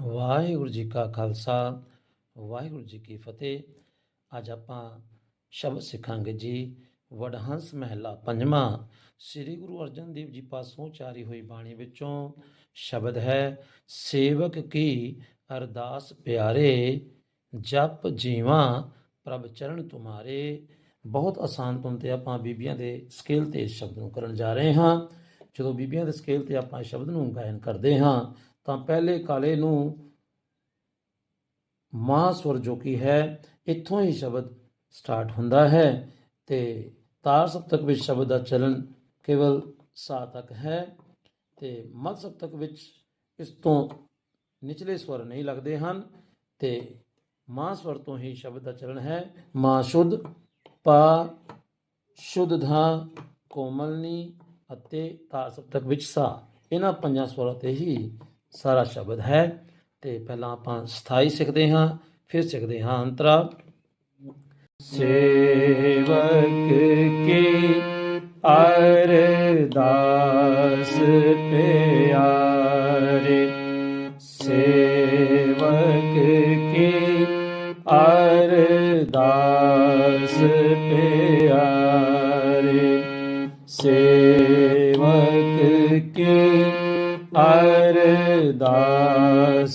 ਵਾਹਿਗੁਰੂ ਜੀ ਕਾ ਖਾਲਸਾ, ਵਾਹਿਗੁਰੂ ਜੀ ਕੀ ਫਤਿਹ। ਅੱਜ ਆਪਾਂ ਸ਼ਬਦ ਸਿੱਖਾਂਗੇ ਜੀ, ਵਡਹੰਸ ਮਹਿਲਾ ਪੰਜਵਾਂ। ਸ੍ਰੀ ਗੁਰੂ ਅਰਜਨ ਦੇਵ ਜੀ ਪਾਸੋਂ ਚਾਰੀ ਹੋਈ ਬਾਣੀ ਵਿੱਚੋਂ ਸ਼ਬਦ ਹੈ, ਸੇਵਕ ਕੀ ਅਰਦਾਸ ਪਿਆਰੇ, ਜਪ ਜੀਵਾਂ ਪ੍ਰਭ ਚਰਨ ਤੁਮਾਰੇ। ਬਹੁਤ ਆਸਾਨ ਤੁਮ ਤੇ ਆਪਾਂ ਬੀਬੀਆਂ ਦੇ ਸਕੇਲ ਤੇ ਇਸ ਸ਼ਬਦ ਨੂੰ ਕਰਨ ਜਾ ਰਹੇ ਹਾਂ। ਜਦੋਂ ਬੀਬੀਆਂ ਦੇ ਸਕੇਲ ਤੇ ਆਪਾਂ ਸ਼ਬਦ ਨੂੰ ਗਾਇਨ ਕਰਦੇ ਹਾਂ ਤਾਂ ਪਹਿਲੇ ਕਾਲੇ ਨੂੰ ਮਾਂ ਸਵਰ ਜੋ ਕੀ ਹੈ, ਇੱਥੋਂ ਹੀ ਸ਼ਬਦ ਸਟਾਰਟ ਹੁੰਦਾ ਹੈ ਤੇ ਤਾਰ ਸਪਤਕ ਵਿੱਚ ਸ਼ਬਦ ਦਾ ਚਲਨ ਕੇਵਲ ਸਾ ਤੱਕ ਹੈ ਤੇ ਮੱਧ ਸਪਤਕ ਵਿੱਚ ਇਸ ਤੋਂ ਨਿਚਲੇ ਸਵਰ ਨਹੀਂ ਲੱਗਦੇ ਹਨ ਤੇ ਮਾਂ ਸਵਰ ਤੋਂ ਹੀ ਸ਼ਬਦ ਦਾ ਚਲਨ ਹੈ। ਮਾਂ ਸ਼ੁੱਧ, ਪਾ ਸ਼ੁੱਧ ਧਾ, ਕੋਮਲਨੀ ਅਤੇ ਤਾਰ ਸਪਤਕ ਵਿੱਚ ਸਾ। ਇਹਨਾਂ ਪੰਜਾਂ ਸਵਰਾਂ ਤੇ ਹੀ ਸਾਰਾ ਸ਼ਬਦ ਹੈ। ਤੇ ਪਹਿਲਾਂ ਆਪਾਂ ਸਥਾਈ ਸਿੱਖਦੇ ਹਾਂ, ਫਿਰ ਸਿੱਖਦੇ ਹਾਂ ਅੰਤਰਾ। ਸੇਵਕ ਕੀ ਅਰਦਾਸ ਪਿਆਰੇ? ਸੇਵਕ ਕੀ ਅਰਦਾਸ ਪਿਆਰੇ? ਸੇਵਕ ਕੀ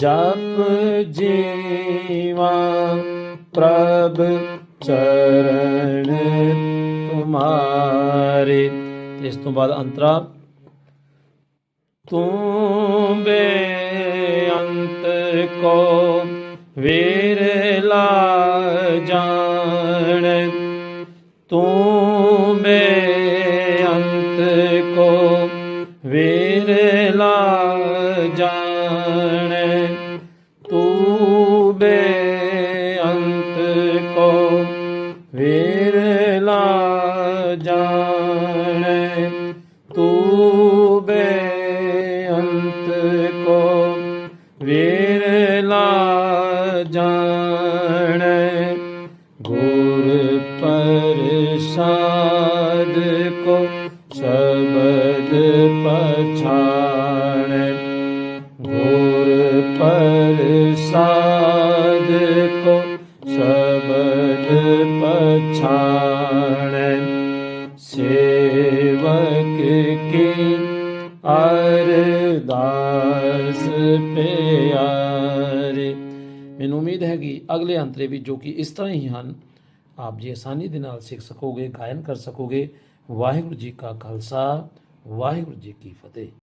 ਜਪ ਜੀਵਾ ਪ੍ਰਭ ਚਰਨ ਤੁਮਾਰੇ। ਇਸ ਤੋਂ ਬਾਅਦ ਅੰਤਰਾ। ਤੂੰ ਬੇਅੰਤ ਕੋ ਵਿਰਲਾ ਜਾਣ। ਤੂੰ ਬੇਅੰਤ ਕੋ ਵਿਰਲਾ ਜਾਣ। ਵਿਰਲਾ ਜਾਣ ਤੂੰ ਬੇਅੰਤ ਕੋ। ਵੇਰਲਾ ਜਾਣ ਗੁਰ ਪ੍ਰਸਾਦ ਕੋ ਸ਼ਬਦ ਪਛਾਣ। ਗੁਰ ਪ੍ਰਸਾਦ ਸੇਵਕ ਕੀ ਅਰਦਾਸ ਪਿਆਰੇ। ਮੈਨੂੰ ਉਮੀਦ ਹੈ ਕਿ ਅਗਲੇ ਅੰਤਰੇ ਵੀ ਜੋ ਕਿ ਇਸ ਤਰ੍ਹਾਂ ਹੀ ਹਨ, ਆਪ ਜੀ ਆਸਾਨੀ ਦੇ ਨਾਲ ਸਿੱਖ ਸਕੋਗੇ, ਗਾਇਨ ਕਰ ਸਕੋਗੇ। ਵਾਹਿਗੁਰੂ ਜੀ ਕਾ ਖਾਲਸਾ, ਵਾਹਿਗੁਰੂ ਜੀ ਕੀ ਫਤਿਹ।